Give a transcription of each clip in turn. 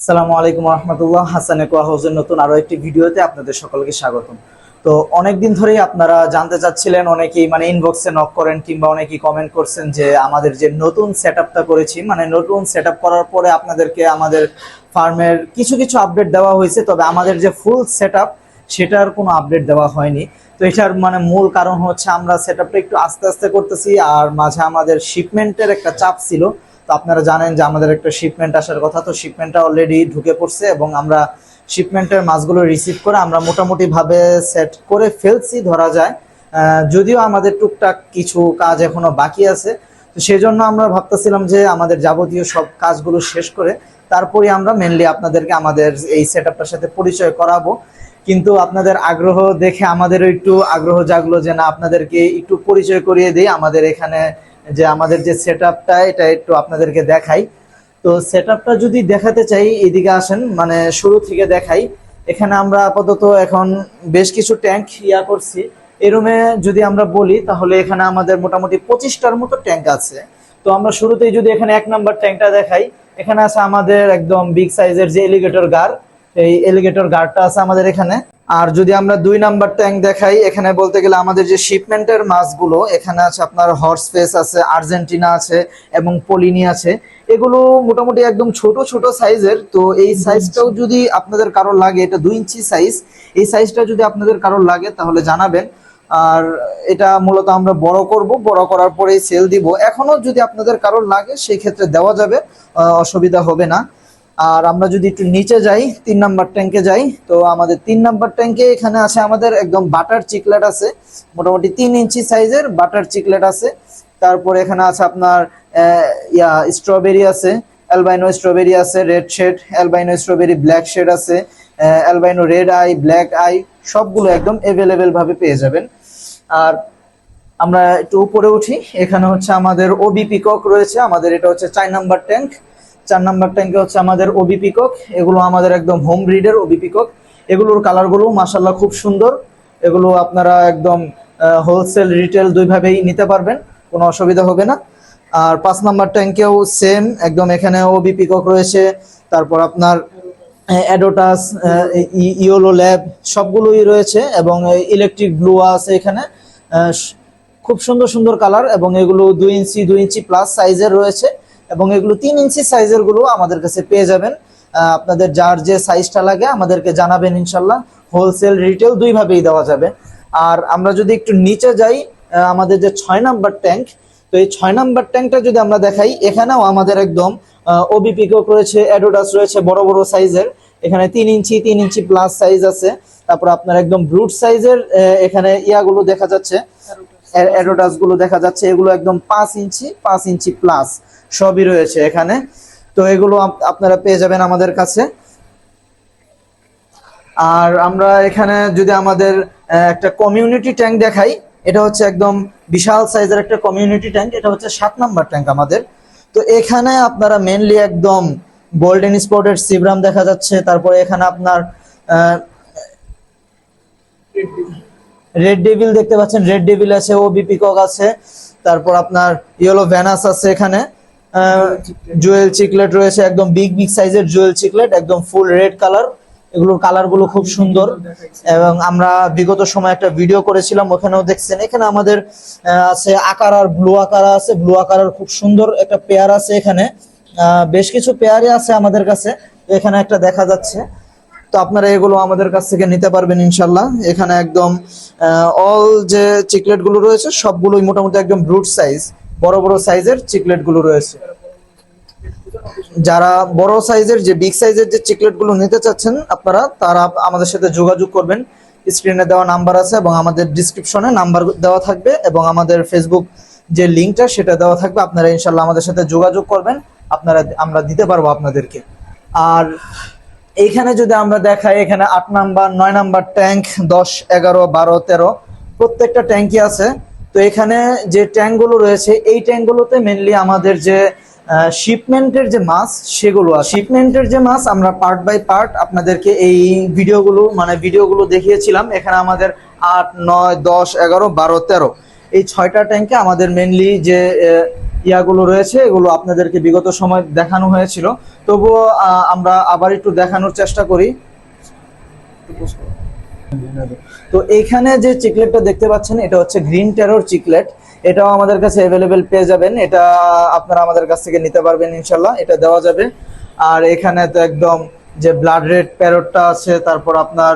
আসসালামু আলাইকুম রহমতুল্লাহ। হাসান কোয়া হাউসের নতুন আরও একটি ভিডিওতে আপনাদের সকলকে স্বাগতম। তো অনেকদিন ধরেই আপনারা জানতে চাচ্ছিলেন, অনেকেই মানে ইনবক্সে নক করেন কিংবা অনেকেই কমেন্ট করছেন যে আমাদের যে নতুন সেট করেছি মানে নতুন সেট করার পরে আপনাদেরকে আমাদের ফার্মের কিছু কিছু আপডেট দেওয়া হয়েছে, তবে আমাদের যে ফুল সেট সেটার কোনো আপডেট দেওয়া হয়নি। তো এটার মানে মূল কারণ হচ্ছে আমরা সেট একটু আস্তে আস্তে করতেছি, আর মাঝে আমাদের শিপমেন্টের একটা চাপ ছিল। তো আপনারা জানেন যে আমাদের একটা শিপমেন্ট আসার কথা, তো শিপমেন্টটা অলরেডি ঢুকে পড়ছে এবং আমরা শিপমেন্টের মাছগুলো রিসিভ করে আমরা মোটামুটি ভাবে সেট করে ফেলছি, ধরা যায়। যদিও আমাদের টুকটাক কিছু কাজ এখনও বাকি আছে, তো সেই জন্য আমরা ভাবতেছিলাম যে আমাদের যাবতীয় সব কাজগুলো শেষ করে তারপরে আমরা মেনলি আপনাদেরকে আমাদের এই সেট সাথে পরিচয় করাবো। কিন্তু আপনাদের আগ্রহ দেখে আমাদেরও একটু আগ্রহ জাগলো যে না, আপনাদেরকে একটু পরিচয় করিয়ে দিই। আমাদের এখানে যে আমাদের যে সেট এটা একটু আপনাদেরকে দেখাই। তো সেট আপটা যদি দেখাতে চাই, এদিকে আসেন মানে শুরু থেকে দেখাই। এখানে আমরা আপাতত এখন বেশ কিছু ট্যাঙ্ক ইয়া করছি। এই রুমে যদি আমরা বলি, তাহলে এখানে আমাদের মোটামুটি পঁচিশটার মতো ট্যাঙ্ক আছে। তো আমরা শুরুতেই যদি এখানে এক নাম্বার ট্যাঙ্কটা দেখাই, এখানে আছে আমাদের একদম বিগ সাইজের যে এলিগেটর গার এই এলিগেটর গার্ডটা আছে আমাদের এখানে। আর যদি আমরা দুই নাম্বার ট্যাঙ্ক দেখাই এখানে বলতে গেলে আমাদের যে শিপমেন্টের মাছগুলো এখানে আছে আপনার হর্স ফেস আছে আর্জেন্টিনা আছে এবং পলিনি আছে। এগুলো মোটামুটি একদম ছোট ছোট সাইজের। তো এই সাইজটাও যদি আপনাদের কারোর লাগে এটা দুই ইঞ্চি সাইজ এই সাইজটা যদি আপনাদের কারোর লাগে তাহলে জানাবেন। আর এটা মূলত আমরা বড় করব বড় করার পরেই সেল দিব। এখনও যদি আপনাদের কারোর লাগে সেই ক্ষেত্রে দেওয়া যাবে অসুবিধা হবে না। আর আমরা যদি একটু নিচে যাই, তিন নাম্বার ট্যাঙ্কে যাই, তো আমাদের তিন নাম্বার ট্যাঙ্কে এখানে আছে আমাদের একদম বাটার চিকলেট আছে, মোটামুটি তিন ইঞ্চি সাইজের বাটার চিকলেট আছে। তারপরে এখানে আছে আপনার ইয়া স্ট্রবেরি আছে অ্যালবাইনো স্ট্রবেরি আছে red shade albino strawberry black shade আছে albino red eye black eye সবগুলো একদম অ্যাভেলেবেল ভাবে পেয়ে যাবেন। আর আমরা একটু উপরে উঠি, এখানে হচ্ছে আমাদের ওবি পিকক রয়েছে, আমাদের এটা হচ্ছে চার নাম্বার ট্যাঙ্ক চার নাম্বার ট্যাঙ্কে হচ্ছে আমাদের ওবি পিকক এগুলো আমাদের একদম হোম ব্রিডের ওবি পিকক এগুলোর কালারগুলো মাসাল্লাহ খুব সুন্দর। এগুলো আপনারা একদম হোলসেল রিটেল দুইভাবেই নিতে পারবেন। কোনো অসুবিধা হবে না। আর পাঁচ নাম্বার ট্যাঙ্কেও সেম একদম এখানে ওবি পিকক রয়েছে। তারপর আপনার অ্যাডোটাস ইওলো ল্যাব সবগুলোই রয়েছে এবং ইলেকট্রিক ব্লু আছে এখানে। খুব সুন্দর সুন্দর কালার এবং এগুলো দুই ইঞ্চি দুই ইঞ্চি প্লাস সাইজের রয়েছে। এবং এগুলো তিন ইঞ্চি সাইজেরগুলো আমাদের কাছে পেয়ে যাবেন। আপনাদের যার যে সাইজটা লাগে আমাদেরকে জানাবেন ইনশাল্লাহ। হোলসেল রিটেল দুইভাবেই দেওয়া যাবে। আর আমরা যদি একটু নিচে যাই আমাদের যে ছয় নাম্বার ট্যাঙ্ক তো এই ছয় নাম্বার ট্যাঙ্কটা যদি আমরা দেখাই, এখানেও আমাদের একদম ওবি পিকক রয়েছে অ্যাডোডাস রয়েছে, বড় বড় সাইজের এখানে তিন ইঞ্চি তিন ইঞ্চি প্লাস সাইজ আছে। তারপর আপনার একদম ব্রুট সাইজের এখানে ইয়াগুলো দেখা যাচ্ছে। অ্যাডোডাসগুলো দেখা যাচ্ছে, এগুলো একদম পাঁচ ইঞ্চি পাঁচ ইঞ্চি প্লাস সবই রয়েছে এখানে। তো এগুলো আপ- আপনারা পেয়ে যাবেন আমাদের কাছে। আর আমরা এখানে যদি আমাদের একটা কমিউনিটি ট্যাঙ্ক দেখাই, এটা হচ্ছে একদম বিশাল সাইজের একটা কমিউনিটি ট্যাঙ্ক এটা হচ্ছে সাত নাম্বার ট্যাঙ্ক আমাদের। তো এখানে আপনারা মেনলি একদম গোল্ডেন স্পটের সিব্রাম দেখা যাচ্ছে, তারপরে এখানে আপনার রেড ডেভিল দেখতে পাচ্ছেন। রেড ডেভিল আছে ও বিপিকক আছে, তারপর আপনার ইয়েলো ভ্যানাস আছে এখানে। জুয়েল চিকলেট রয়েছে, একদম বিগ বিগ সাইজের জুয়েল চিকলেট একদম ফুল রেড কালার এগুলোর কালারগুলো খুব সুন্দর। এবং আমরা বিগত সময় একটা ভিডিও করেছিলাম, ওখানেও দেখছেন। এখানে আমাদের আছে আকার আর ব্লু আকার আছে। ব্লু আকারের খুব সুন্দর একটা পেয়ার আছে এখানে। বেশ কিছু পেয়ারে আছে আমাদের কাছে। এখানে একটা দেখা যাচ্ছে। তো আপনারা এগুলো আমাদের কাছ থেকে নিতে পারবেন ইনশাল্লাহ এখানে একদম অল যে চিকলেটগুলো রয়েছে, সবগুলোই মোটামুটি একদম ব্রুট সাইজ বড় বড় সাইজের চিকলেটগুলো রয়েছে। যারা বড় সাইজের যে বিগ সাইজের যে চিকলেটগুলো নিতে চাচ্ছেন, আপনারা তারা আমাদের সাথে যোগাযোগ করবেন। স্ক্রিনে দেওয়া নাম্বার আছে এবং আমাদের ডিসক্রিপশনে নাম্বার দেওয়া থাকবে এবং আমাদের ফেসবুক যে লিঙ্কটা সেটা দেওয়া থাকবে। আপনারা ইনশাল্লাহ আমাদের সাথে যোগাযোগ করবেন। আপনারা, আমরা দিতে পারব আপনাদেরকে। আর এইখানে যদি আমরা দেখাই, এখানে আট নাম্বার, নয় নাম্বার ট্যাঙ্ক, দশ, এগারো, বারো, তেরো, প্রত্যেকটা ট্যাঙ্কই আছে। তো এখানে যে ট্যাঙ্কগুলো রয়েছে, এই ট্যাঙ্কগুলোতে মেনলি আমাদের যে শিপমেন্টের যে মাছ, সেগুলো আছে। শিপমেন্টের যে মাছ, আমরা পার্ট বাই পার্ট আপনাদেরকে এই ভিডিওগুলো মানে ভিডিওগুলো দেখিয়েছিলাম। এখানে আমাদের আট, নয়, দশ, এগারো, বারো, তেরো। এই ছয়টা ট্যাঙ্কে আমাদের মেনলি যে ইয়াগুলো রয়েছে, এগুলো আপনাদেরকে বিগত সময় দেখানো হয়েছিল। তবুও আমরা আবার একটু দেখানোর চেষ্টা করি। তো এইখানে যে চিকলেটটা দেখতে পাচ্ছেন, এটা হচ্ছে গ্রিন টেরোর চিকলেট। এটাও আমাদের কাছে অ্যাভেলেবেল পেয়ে যাবেন। এটা আপনারা আমাদের কাছ থেকে নিতে পারবেন ইনশাল্লাহ এটা দেওয়া যাবে। আর এখানে তো একদম যে ব্লাড রেড প্যারটটা আছে, তারপর আপনার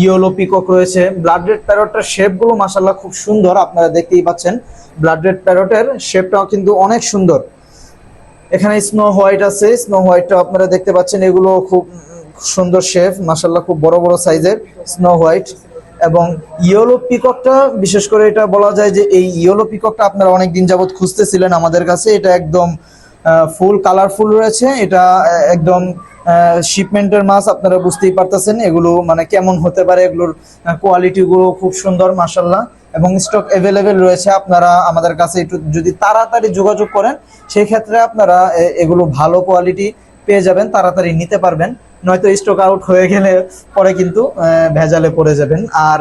ইয়েলো পিকক রয়েছে। ব্লাড রেড প্যারটটার শেপগুলো মাসাল্লাহ খুব সুন্দর, আপনারা দেখতেই পাচ্ছেন। ব্লাড রেড প্যারটের শেপটাও কিন্তু অনেক সুন্দর। এখানে স্নো হোয়াইট আছে স্নো হোয়াইটটা আপনারা দেখতে পাচ্ছেন, এগুলো খুব সুন্দর শেপ মাসাল্লাহ খুব বড় বড় সাইজের স্নো হোয়াইট এবং ইয়েলো পিককটা বিশেষ করে এটা বলা যায় যে এই ইয়েলো পিককটা আপনারা অনেক দিন যাবত খুঁজতেছিলেন আমাদের কাছে। এটা একদম ফুল কালারফুল রয়েছে। এটা একদম শিপমেন্টের মাছ আপনারা বুঝতেই পারতেছেন, এগুলো মানে কেমন হতে পারে, এগুলোর কোয়ালিটি গুলো খুব সুন্দর মাসাল্লাহ এবং স্টক অ্যাভেলেবেল রয়েছে আপনারা আমাদের কাছে একটু যদি তাড়াতাড়ি যোগাযোগ করেন সেই ক্ষেত্রে আপনারা এগুলো ভালো কোয়ালিটি পেয়ে যাবেন, তাড়াতাড়ি নিতে পারবেন। নয়তো স্টক আউট হয়ে গেলে পরে কিন্তু ভেজালে পড়ে যাবেন। আর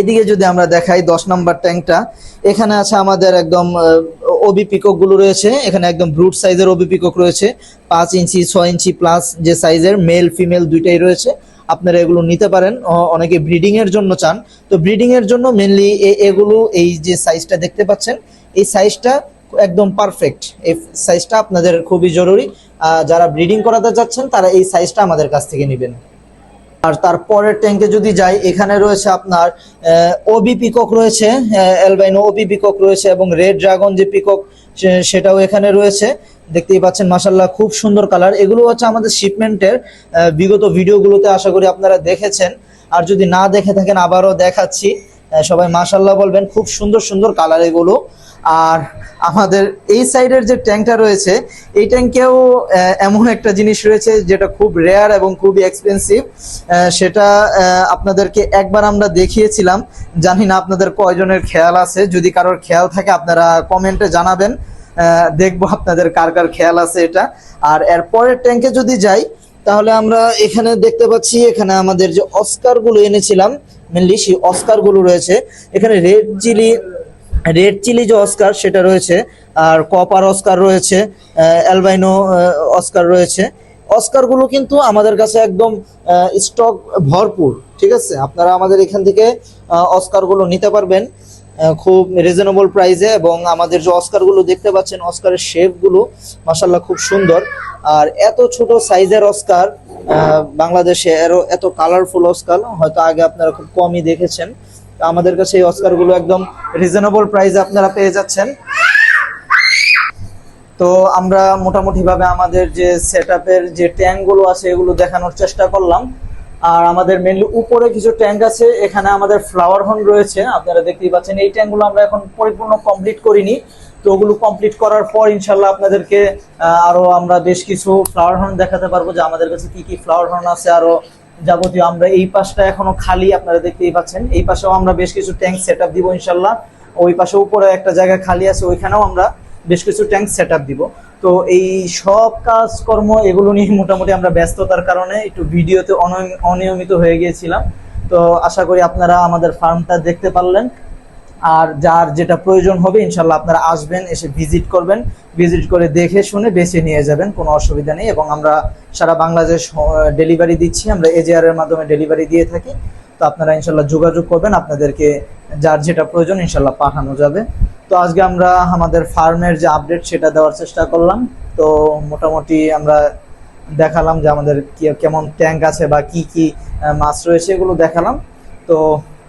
এদিকে যদি আমরা দেখাই দশ নাম্বার ট্যাঙ্কটা, এখানে আছে আমাদের একদম ওবি পিককগুলো রয়েছে, এখানে একদম ব্রুট সাইজের ওবি পিকক রয়েছে, পাঁচ ইঞ্চি, ছয় ইঞ্চি প্লাস যে সাইজের মেল ফিমেল দুইটাই রয়েছে, আপনারা এগুলো নিতে পারেন অনেকে ব্রিডিং এর জন্য চান, তো ব্রিডিং এর জন্য মেনলি এগুলো এই যে সাইজটা দেখতে পাচ্ছেন, এই সাইজটা একদম পারফেক্ট এই সাইজটা আপনাদের খুবই জরুরি যারা ব্রিডিং করাতে যাচ্ছেন তারা এই সাইজটা আমাদের কাছ থেকে নেবেন। আর তারপরের ট্যাঙ্কে যদি যাই, এখানে রয়েছে আপনার ওবি পিকক রয়েছে অ্যালবাইনো ওবি পিকক রয়েছে এবং রেড ড্রাগন যে পিকক সেটাও এখানে রয়েছে। দেখতেই পাচ্ছেন মাসাল্লাহ খুব সুন্দর কালার এগুলো হচ্ছে আমাদের শিপমেন্টের বিগত ভিডিওগুলোতে আশা করি আপনারা দেখেছেন। আর যদি না দেখে থাকেন, আবারও দেখাচ্ছি। সবাই মাসাল্লাহ বলবেন, খুব সুন্দর সুন্দর কালার এগুলো। আর আমাদের এই সাইডের যে ট্যাঙ্কটা রয়েছে, এই ট্যাঙ্কেও এমন একটা জিনিস রয়েছে যেটা খুব রেয়ার এবং খুবই এক্সপেন্সিভ সেটা আপনাদেরকে একবার আমরা দেখিয়েছিলাম। জানি না আপনাদের কয়জনের খেয়াল আছে। যদি কারোর খেয়াল থাকে, আপনারা কমেন্টে জানাবেন। দেখব আপনাদের কার কার খেয়াল আছে এটা। আর এর পরের ট্যাঙ্কে যদি যাই, তাহলে আমরা এখানে দেখতে পাচ্ছি, এখানে আমাদের যে অস্কারগুলো এনেছিলাম মেনলি সেই অস্কারগুলো রয়েছে। এখানে রেড চিলি রেড চিলি যে অস্কার সেটা রয়েছে। আর কপার অস্কার রয়েছে অ্যালবাইনো অস্কার রয়েছে। অস্কারগুলো কিন্তু আমাদের কাছে একদম স্টক ভরপুর, ঠিক আছে? আপনারা আমাদের এখান থেকে অস্কারগুলো নিতে পারবেন খুব রিজনেবল প্রাইসে এবং আমাদের যে অস্কারগুলো দেখতে পাচ্ছেন অস্কারের শেপগুলো মাসাল্লাহ খুব সুন্দর। আর এত ছোট সাইজের অস্কার বাংলাদেশে এরও এত কালারফুল অস্কার হয়তো আগে আপনারা খুব কমই দেখেছেন। আমাদের কাছে এই অস্কারগুলো একদম রিজনেবল প্রাইসে আপনারা পেয়ে যাচ্ছেন। তো আমরা মোটামুটি ভাবে আমাদের যে সেট যে ট্যাঙ্কগুলো আছে, এগুলো দেখানোর চেষ্টা করলাম। আর আমাদের মেনলি উপরে কিছু ট্যাঙ্ক আছে, এখানে আমাদের ফ্লাওয়ার হর্ন রয়েছে। আপনারা দেখতেই পাচ্ছেন, এই ট্যাঙ্কগুলো আমরা এখন পরিপূর্ণ কমপ্লিট করিনি। তো ওগুলো কমপ্লিট করার পর ইনশাল্লাহ আপনাদেরকে আহ, আরও আমরা বেশ কিছু ফ্লাওয়ার হর্ন দেখাতে পারব যে আমাদের কাছে কি কি ফ্লাওয়ার হর্ন আছে আরও যাবতীয়। আমরা এই পাশটা এখনও খালি আপনারা দেখতেই পাচ্ছেন। এই পাশেও আমরা বেশ কিছু ট্যাঙ্ক সেট আপ দিব ইনশাল্লাহ। ওই পাশে উপরে একটা জায়গা খালি আছে ওইখানেও আমরা বেশ কিছু ট্যাঙ্ক সেট আপ দিব। তো এই সব কাজকর্ম এগুলো নিয়ে মোটামুটি আমরা ব্যস্ততার কারণে একটু ভিডিওতে অনিয়ম- অনিয়মিত হয়ে গিয়েছিলাম। তো আশা করি আপনারা আমাদের ফার্মটা দেখতে পারলেন। আর যার যেটা প্রয়োজন হবে ইনশাল্লাহ আপনারা আসবেন, এসে ভিজিট করবেন। ভিজিট করে দেখে শুনে বেছে নিয়ে যাবেন, কোনো অসুবিধা নেই। এবং আমরা সারা বাংলাদেশ ডেলিভারি দিচ্ছি। আমরা এজিআর এর মাধ্যমে ডেলিভারি দিয়ে থাকি। তো আপনারা ইনশাল্লাহ যোগাযোগ করবেন। আপনাদেরকে যার যেটা প্রয়োজন ইনশাল্লাহ পাঠানো যাবে। তো আজকে আমরা আমাদের ফার্মের যে আপডেট সেটা দেওয়ার চেষ্টা করলাম। তো মোটামুটি আমরা দেখালাম যে আমাদের কেমন ট্যাঙ্ক আছে বা কি কি মাছ রয়েছে, এগুলো দেখালাম। তো